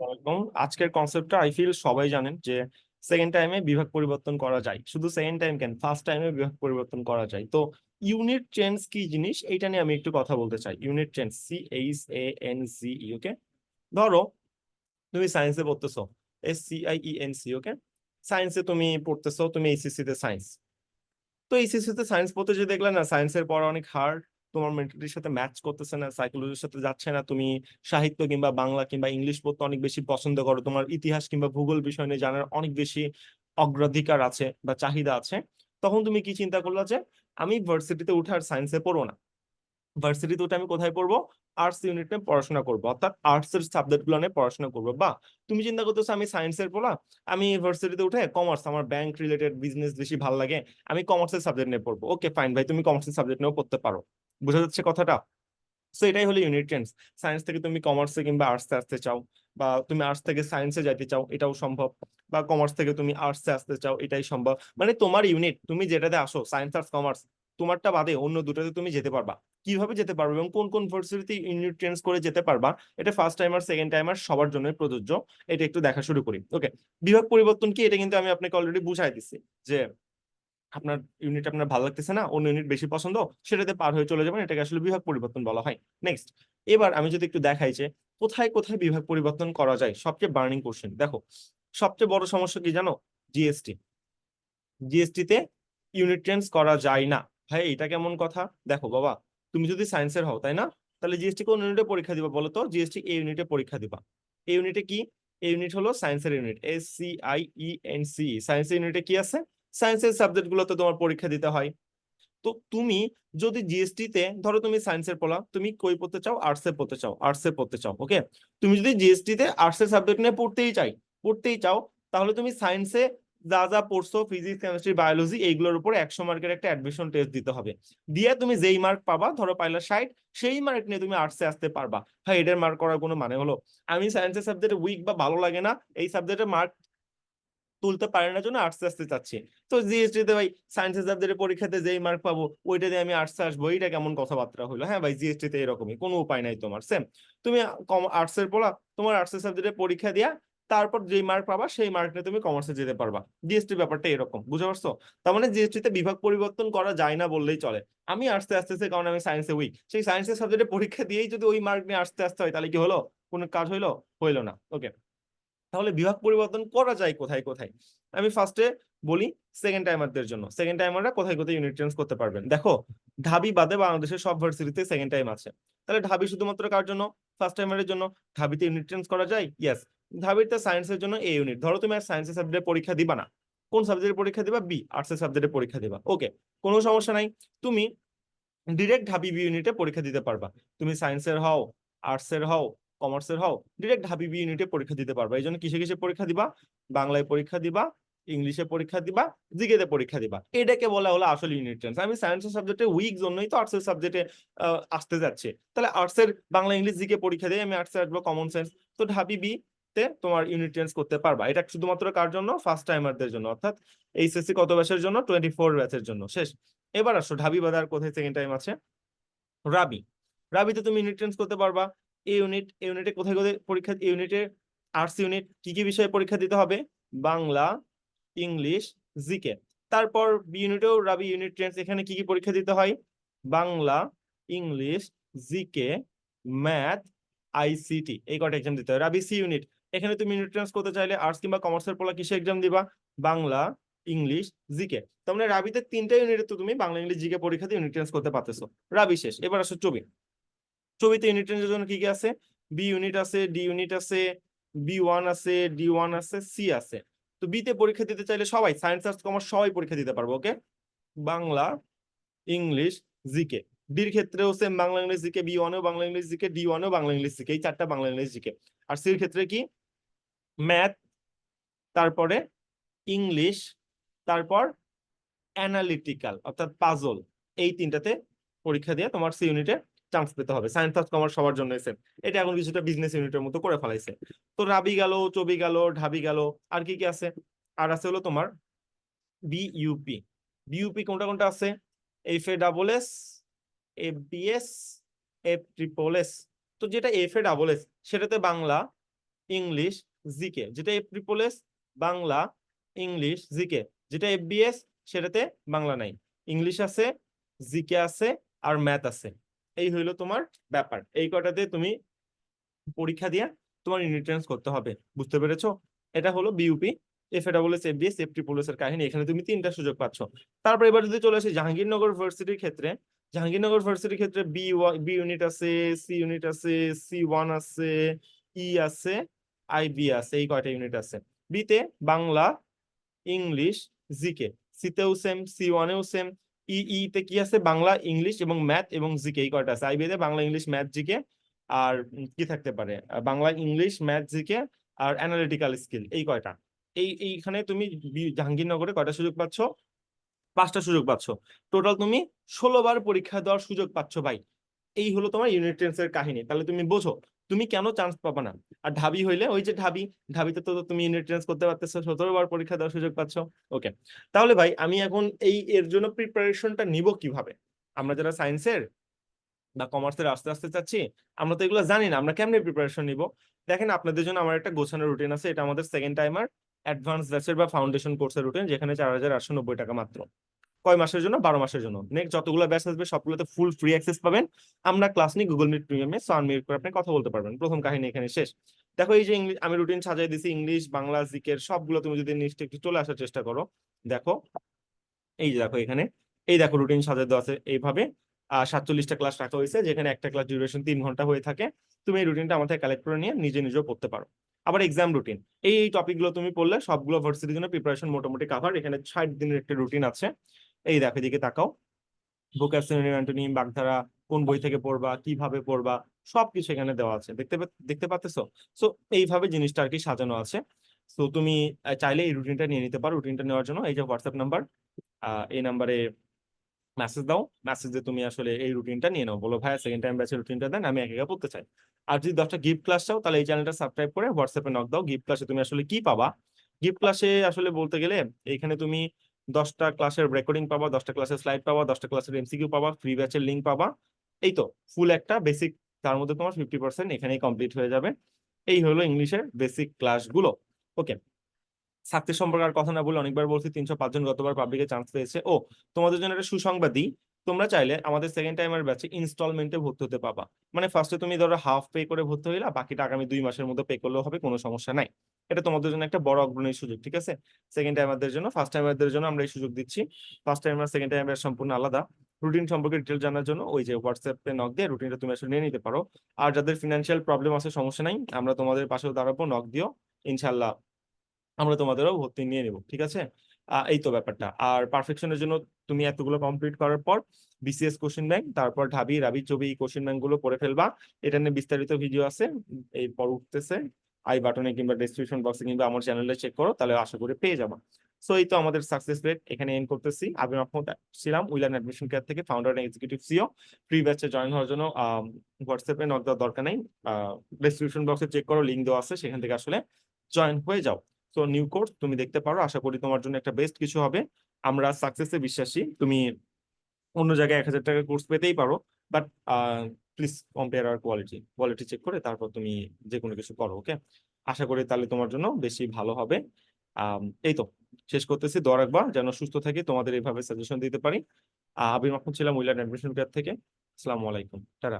এবং আজকের কনসেপ্টটা আই ফিল সবাই জানেন যে সেকেন্ড টাইমে বিভাগ পরিবর্তন করা যায়। শুধু সেকেন্ড টাইম কেন? ফার্স্ট টাইমে বিভাগ পরিবর্তন করা যায়। তো ইউনিট চেঞ্জ কি জিনিস? এইটা নিয়ে আমি একটু কথা বলতে চাই। Unit change C H A N C E okay ধরো, তুমি সায়েন্সে পড়তেছো। S C I E N C E সায়েন্সে তুমি পড়তেছো, তুমি এইচএসসি তে সায়েন্স তো এইচএসসি তে সায়েন্স পড়তে যে দেখলে না সায়েন্সের পড়া অনেক হার্ড তোমার মেন্টালিটির সাথে ম্যাচ করতেছে না সাইকোলজির সাথে যাচ্ছে না, তুমি সাহিত্য কিংবা বাংলা কিংবা ইংলিশ পড়তে অনেক বেশি পছন্দ করো, তোমার ইতিহাস কিংবা ভূগোল বিষয় নিয়ে জানার অনেক বেশি অগ্রাধিকার আছে বা চাহিদা আছে। তখন তুমি কি চিন্তা করলা যে, আমি ভার্সিটিতে উঠে আর সায়েন্সে পড়ব না। ভার্সিটিতে উঠে আমি কোথায় পড়ব? আর্টস ইউনিট নিয়ে পড়াশোনা করব, অর্থাৎ আর্টস এর সাবজেক্টগুলো নিয়ে পড়াশোনা করব। বা তুমি চিন্তা করতেছো আমি সায়েন্সের পড়া আমি ভার্সিটিতে উঠে কমার্স আমার ব্যাংক রিলেটেড বিজনেস বেশি ভালো লাগে, আমি কমার্সের সাবজেক্ট নিয়ে পড়ব। ওকে ফাইন ভাই, তুমি কমার্সের সাবজেক্ট নিয়েও পড়তে পারো। বোঝা যাচ্ছে কথাটা? সো এটাই হলো ইউনিট চেঞ্জ সায়েন্স থেকে তুমি কমার্সে কিংবা আর্টসে আসতে চাও, বা তুমি আর্টস থেকে সায়েন্সে যাইতে চাও, এটাও সম্ভব, বা কমার্স থেকে তুমি আর্টসে আসতে চাও, এটাই সম্ভব। মানে তোমার ইউনিট তুমি যেটাতে আসো সায়েন্স আর্টস কমার্স তোমারটা বাদে অন্য দুটোতে তুমি যেতে পারবা। কীভাবে যেতে পারবে এবং কোন কোন ভার্সিটিতে ইউনিট চেঞ্জ করে যেতে পারবা, এটা ফার্স্ট টাইমার সেকেন্ড টাইমার সবার জন্য প্রযোজ্য। এটা একটু দেখা শুরু করি। ওকে বিভাগ পরিবর্তন কি? এটা কিন্তু আমি আপনাকে অলরেডি বুঝাই দিচ্ছি যে আপনার ইউনিট আপনার ভালো লাগতেছে না, অন্য ইউনিট বেশি পছন্দ, সেটাতে পার হয়ে চলে যাবেন, এটাকে আসলে বিভাগ পরিবর্তন বলা হয়। নেক্সট এবার আমি যদি একটু দেখাই যে, কোথায় কোথায় বিভাগ পরিবর্তন করা যায়, সবচেয়ে বার্নিং কোশ্চেন দেখো, সবচেয়ে বড় সমস্যা কি জানো? জিএসটি জিএসটি তে ইউনিট চেঞ্জ করা যায় না। ভাই, এটা কেমন কথা? দেখো, বাবা, তুমি যদি সায়েন্সের হও, তাই না? তাহলে জিএসটি কোন ইউনিটে পরীক্ষা দিবা বলো তো? জিএসটি এ ইউনিটে পরীক্ষা দিবা। এই ইউনিটে কি? এই ইউনিট হলো সায়েন্সের unit S C I E N C সায়েন্সের ইউনিটে কি আছে? সায়েন্সের সাবজেক্ট গুলোতে তোমার পরীক্ষা দিতে হয়। তো তুমি যদি জিএসটি তে, ধরো তুমি সায়েন্সের পড়া, তুমি কই পড়তে চাও? আর্টসে পড়তে চাও আর্টসে পড়তে চাও ওকে তুমি যদি জিএসটি তে আর্টসের সাবজেক্ট নিয়ে পড়তেই চাই, পড়তেই চাও, তাহলে তুমি সায়েন্সে যা যা পড়ছো ফিজিক্স কেমিস্ট্রি বায়োলজি এইগুলোর উপর একশো মার্কের একটা অ্যাডমিশন টেস্ট দিতে হবে। দিয়ে তুমি যেই মার্ক পাবা, ধরো পাইলা ষাট, সেই মার্ক নিয়ে তুমি আর্টসে আসতে পারবা। ভাই এটার মার্ক করার কোনো মানে হলো, আমি সায়েন্সের সাবজেক্টে উইক বা ভালো লাগে না, এই সাবজেক্টে মার্ক তুলতে পারে না জন্য আর্টসে আসতে চাচ্ছি। তো জিএসটি তে ভাই সায়েন্সের সাবজেক্টে পরীক্ষাতে যেই মার্ক পাবো, ওইটা দিয়ে আমি আর্টসে আসব। এইটা কেমন কথাবার্তা হলো হ্যাঁ ভাই জিএসটি তে এরকমই, কোনো উপায় নাই তোমার সেম তুমি আর্টসের পড়া, তোমার আর্টসের সাবজেক্টে পরীক্ষা দিয়া, তারপর যেই মার্ক পাবা, সেই মার্ক নিয়ে তুমি কমার্সে যেতে পারবা। জিএসটি ব্যাপারটা এরকম, বুঝতে পারছ? তার মানে জিএসটি তে বিভাগ পরিবর্তন করা যায় না বললেই চলে। আমি আর্টসে আসতেছে কারণ আমি সায়েন্সে উইক সেই সায়েন্সের সাবজেক্টে পরীক্ষা দিয়েই যদি ওই মার্ক নিয়ে আসতে আসতে হয়, তাহলে কি হলো? কোনো কাজ হইল? হইল না। ওকে তাহলে বিভাগ পরিবর্তন করা যায় কোথায় কোথায়? আমি ফার্স্টে বলি সেকেন্ড টাইমারদের জন্য। সেকেন্ড টাইমাররা কোথায় কোথায় ইউনিট চেঞ্জ করতে পারবেন? দেখো, ঢাবি বাদে বাংলাদেশের সব ভার্সিটিতে সেকেন্ড টাইম আছে। তাহলে ঢাবি শুধুমাত্র কার জন্য? ফার্স্ট টাইমারের জন্য। ঢাবিতে ইউনিট চেঞ্জ করা যায়? ইয়েস ঢাবিতে সায়েন্সের জন্য এ ইউনিট ধরো তুমি আর সায়েন্সের সাবজেক্টে পরীক্ষা দিবা না। কোন সাবজেক্টের পরীক্ষা দিবা? বি আর্টসের সাবজেক্টে পরীক্ষা দিবা। ওকে কোনো সমস্যা নাই। তুমি ডিরেক্ট ঢাবি বি ইউনিটে পরীক্ষা দিতে পারবা। তুমি সায়েন্সের হও আর্টসের হও কমার্সের হও ডিরেক্ট ঢাবি বি ইউনিটে পরীক্ষা দিতে পারবা। এই জন্য কিসে কিসে পরীক্ষা দিবা? বাংলায় পরীক্ষা দিবা, ইংলিশে পরীক্ষা দিবা, জিকেতে পরীক্ষা দিবা। এটাকে বলা হলো আসল ইউনিট চেঞ্জ আমি সায়েন্সের সাবজেক্টে উইক জন্যই তো আর্টসের সাবজেক্টে আসতে যাচ্ছে। তাহলে আর্টসের বাংলা, ইংলিশ, জিকে পরীক্ষা দিয়ে আমি আর্টসে আসব কমন সেন্স তো ঢাবি বি তে তোমার ইউনিট চেঞ্জ করতে পারবা। এটা শুধুমাত্র কার জন্য? ফার্স্ট টাইমারদের জন্য। অর্থাৎ এইচএসসি কত ব্যাচের জন্য? টোয়েন্টি ফোর ব্যাচের জন্য। শেষ। এবার আসো, ঢাবি বাজার কোথায় সেকেন্ড টাইম আছে? রাবি। রাবিতে তুমি ইউনিট চেঞ্জ করতে পারবা। ইউনিট ইউনিটে কোথায় কোথায় পরীক্ষা এই ইউনিটে আর্টস ইউনিট কি কি বিষয়ে পরীক্ষা দিতে হবে? বাংলা, ইংলিশ জিকে তারপর বি ইউনিটেও রাবি ইউনিট চেঞ্জ এখানে কি কি পরীক্ষা দিতে হয়? Bangla, English GK math ICT এই কটা এক্সাম দিতে হয়? রাবি সি ইউনিট এখানে তুমি ইউনিট চেঞ্জ করতে চাইলে আর্টস কিংবা কমার্সের পড়া কিসে এক্সাম দিবা? বাংলা, ইংলিশ জিকে তার মানে রাবিতে তিনটা ইউনিটে তো তুমি বাংলা, ইংলিশ জিকে পরীক্ষা দিয়ে ইউনিট চেঞ্জ করতে পারতেছো। রাবি শেষ, এবার আসো চবি ছবিতে ইউনিট চেঞ্জের জন্য কি কি আছে? বি ইউনিট আছে ডি ইউনিট আছে বি ওয়ান আছে ডি ওয়ান আছে সি আছে। তো বিতে পরীক্ষা দিতে চাইলে সবাই সায়েন্স আর্টস কমার্স সবাই পরীক্ষা দিতে পারব ওকে বাংলা, ইংলিশ জিকে ডির ক্ষেত্রেও same Bangla, English GK B ওয়ানেও Bangla, English GK D ওয়ানেও বাংলা, ইংলিশ জিকে এই চারটা বাংলা, ইংলিশ জিকে আর সির ক্ষেত্রে কি? ম্যাথ তারপরে ইংলিশ, তারপর অ্যানালিটিক্যাল অর্থাৎ পাজল এই তিনটাতে পরীক্ষা দিয়ে তোমার সি ইউনিটে চান্স পেতে হবে। সায়েন্স আর্টস কমার্স সবার জন্য এসে এটা এখন কিছুটা বিজনেস ইউনিটের মতো করে ফেলাইছে। তো রাবি গেল, চবি গেল, ঢাবি গেল, আর কি কি আছে? আর আছে হলো তোমার বিইউপি বিইউপি কোনটা কোনটা আছে? F A double S F BS F triple S তো যেটা এফ এ ডাবল এস সেটাতে বাংলা ইংলিশ জিকে যেটা F triple S Bangla English GK যেটা এফ এফবিএস সেটাতে বাংলা নাই। ইংলিশ আছে জিকে আছে, আর ম্যাথ আছে। এই হইল তোমার ব্যাপার। এই কটাতে তুমি পরীক্ষা দিয়ে তোমার ইউনিট করতে হবে। বুঝতে পেরেছ? এটা হলো বিউপি এফ এটা বলেছে এফবিএস এফটি পুলিশের কাহিনী। এখানে তুমি তিনটা সুযোগ পাচ্ছ। তারপর এবার যদি চলে আসি জাহাঙ্গীরনগর ভার্সিটির ক্ষেত্রে। জাহাঙ্গীরনগর ভার্সিটির ক্ষেত্রে বি বি ইউনিট আছে সি ইউনিট আছে সি ওয়ান আছে ই আছে আইবি আছে, এই কয়টা ইউনিট আছে? বিতে বাংলা ইংলিশ জিকে সিতেও সেম সি ওয়ানেও সেম ই কি আছে? বাংলা, ইংলিশ এবং ম্যাথ এবং জিকে এই কয়টা আছে? IB Bangla, English, math GK আর কি থাকতে পারে? বাংলা, ইংলিশ, ম্যাথ জিকে আর অ্যানালিটিক্যাল স্কিল এই কয়টা? এই, এইখানে তুমি জাহাঙ্গীরনগরে কয়টা সুযোগ পাচ্ছ? পাঁচটা সুযোগ পাচ্ছ। টোটাল তুমি ষোলো বার পরীক্ষা দেওয়ার সুযোগ পাচ্ছ ভাই। এই হলো তোমার ইউনিট টেন্সের কাহিনী। তাহলে তুমি বোঝো তুমি কেন চান্স পাবা না? আর ঢাবি হইলে ওই যে ঢাবি, ঢাবিতে তো তুমি ইউনিট টেন্স করতে পারতেছো সতেরো বার পরীক্ষা দেওয়ার সুযোগ পাচ্ছ। ওকে তাহলে ভাই আমি এখন এই এর জন্য প্রিপারেশনটা নিব কীভাবে? আমরা যারা সায়েন্সের বা কমার্সের আস্তে আস্তে চাচ্ছি, আমরা তো এগুলো জানি না, আমরা কেমনে প্রিপারেশন নিব? দেখেন আপনাদের জন্য আমার একটা গোছানো রুটিন আছে, এটা আমাদের সেকেন্ড টাইমার অ্যাডভান্স ব্যাচের বা ফাউন্ডেশন কোর্সের রুটিন যেখানে চার হাজার আটশো নব্বই টাকা মাত্র। কয় মাসের জন্য? বারো মাসের জন্য। নেক্সট যতগুলো ব্যাচ আসবে, সবগুলোতে ফুল ফ্রি অ্যাক্সেস পাবেন। আমরা ক্লাস নিই গুগল মিট প্রিমিয়ামে সো আনমিউট করে আপনি কথা বলতে পারবেন। প্রথম কাহিনী এখানে শেষ। দেখো, এই যে ইংলিশ আমি রুটিন সাজাই দিছি। ইংলিশ বাংলা, জিকের সবগুলো তুমি যদি নিচে একটু চলে আসার চেষ্টা করো। দেখো, এই যে দেখো এখানে। এই দেখো রুটিন সাজাই দেওয়া আছে এইভাবে। সাতচল্লিশটা ক্লাস রাখা হয়েছে, যেখানে একটা ক্লাস ডিউরেশন তিন ঘণ্টা হয়ে থাকে। তুমি এই রুটিনটা আমার থেকে কালেক্ট করে নিয়ে নিজে নিজেও পড়তে পারো। আবার এক্সাম রুটিন এই এই টপিকগুলো তুমি পড়লে সবগুলো ভার্সিটির জন্য প্রিপারেশন মোটামুটি কাভার এখানে ষাট দিনের একটা রুটিন আছে। এই দেখো, এদিকে তাকাও। ভোকাবুলারি অ্যান্টোনি বাগধারা, কোন বই থেকে পড়বা, কীভাবে পড়বা, সবকিছু এখানে দেওয়া আছে। দেখতে দেখতে পাচ্তেছো সো এইভাবে জিনিসটা আর কি সাজানো আছে। তো তুমি চাইলে এই রুটিনটা নিয়ে নিতে পারো রুটিনটা নেওয়ার জন্য। এই যে হোয়াটসঅ্যাপ নাম্বার এই নাম্বারে মেসেজ দাও। মেসেজে তুমি আসলে এই রুটিনটা নিয়ে নাও। বলো, ভাইয়া সেকেন্ড টাইম ব্যাচের রুটিনটা দেন, আমি একা পড়তে চাই। আর যদি দশটা গিফট ক্লাস চাও, তাহলে এই চ্যানেলটা সাবস্ক্রাইব করে হোয়াটসঅ্যাপে নক দাও। গিফট ক্লাসে তুমি আসলে কি পাবা? গিফট ক্লাসে আসলে বলতে গেলে, এখানে তুমি দশটা ক্লাসের রেকর্ডিং পাবা, দশটা ক্লাসের স্লাইড পাবা, দশটা ক্লাসের এমসিকিউ পাবা ফ্রি ব্যাচের লিঙ্ক পাবা। এই তো ফুল একটা বেসিক তার মধ্যে তোমার ফিফটি পার্সেন্ট এখানেই কমপ্লিট হয়ে যাবে। এই হলো ইংলিশের বেসিক ক্লাসগুলো ওকে সাকসেস সম্পর্কে আর কথা না বলে অনেকবার বলছি, তিনশো পাঁচজন গতবার পাবলিকে চান্স পেয়েছে। ও, তোমাদের জন্য একটা সুসংবাদ তোমরা চাইলে আমাদের সেকেন্ড টাইমের ব্যাচে ইনস্টলমেন্টে ভর্তি হতে পাবা। মানে ফার্স্টে তুমি ধরো হাফ পে করে ভর্তি হইলা, বাকিটা আগামী দুই মাসের মধ্যে পে করলেও হবে, কোনো সমস্যা নাই। এটা তোমাদের জন্য একটা বড় অগ্রণী সুযোগ, ঠিক আছে? সেকেন্ড টাইমারদের জন্য ফার্স্ট টাইমারদের জন্য আমরা এই সুযোগ দিচ্ছি। ফার্স্ট টাইমার সেকেন্ড টাইমার সম্পূর্ণ আলাদা। রুটিন সম্পর্কে ডিটেল জানার জন্য ওই যে হোয়াটসঅ্যাপে নক দিয়ে রুটিনটা তুমি আসলে নিয়ে নিতে পারো। আর যাদের ফিনান্সিয়াল প্রবলেম আছে, সমস্যা নাই, আমরা তোমাদের পাশেও দাঁড়াবো নক দিও ইনশাল্লাহ আমরা তোমাদেরও ভর্তি নিয়ে নিব, ঠিক আছে? এই তো ব্যাপারটা। আর পারফেকশনের জন্য তুমি এতগুলো কমপ্লিট করার পর বিসিএস কোশ্চেন ব্যাংক তারপর ঢাবি, রাবি ছবি কোশ্চেন ব্যাংকগুলো পড়ে ফেলবা। এটা নিয়ে বিস্তারিত ভিডিও আছে, এই পর উঠতেছে। আই বাটনে কিংবা ডেসক্রিপশন বক্সে কিংবা আমার চ্যানেলে চেক করো, তাহলে আশা করি পেয়ে যাব। সো এই তো আমাদের সাকসেস রেট এখানে এন্ড করতেছি। আমি মাহমুদ ছিলাম উইলান অ্যাডমিশন কেয়ার থেকে founder and executive CEO pre ব্যাচে জয়েন হওয়ার জন্য হোয়াটসঅ্যাপে নক দেওয়ার দরকার নেই। ডেসক্রিপশন বক্সে চেক করো লিঙ্ক দেওয়া আছে, সেখান থেকে আসলে জয়েন হয়ে যাও। তো নিউ কোর্স তুমি দেখতে পারো, আশা করি তোমার জন্য একটা বেস্ট কিছু হবে। আমরা সাকসেসে বিশ্বাসী, তুমি অন্য জায়গায় এক হাজার টাকার কোর্স পেতেই পারো। বাট প্লিজ কম্পেয়ার আর কোয়ালিটি কোয়ালিটি চেক করে তারপর তুমি যে কোনো কিছু করো ওকে আশা করি তাহলে তোমার জন্য বেশি ভালো হবে। এই তো, শেষ করতেছি। দোয়া একবার যেন সুস্থ থাকি, তোমাদের এইভাবে সাজেশন দিতে পারি। আবির মাখন ছিলাম উইলার অ্যাডমিশন কেয়ার থেকে। আসসালামু আলাইকুম। টাটা।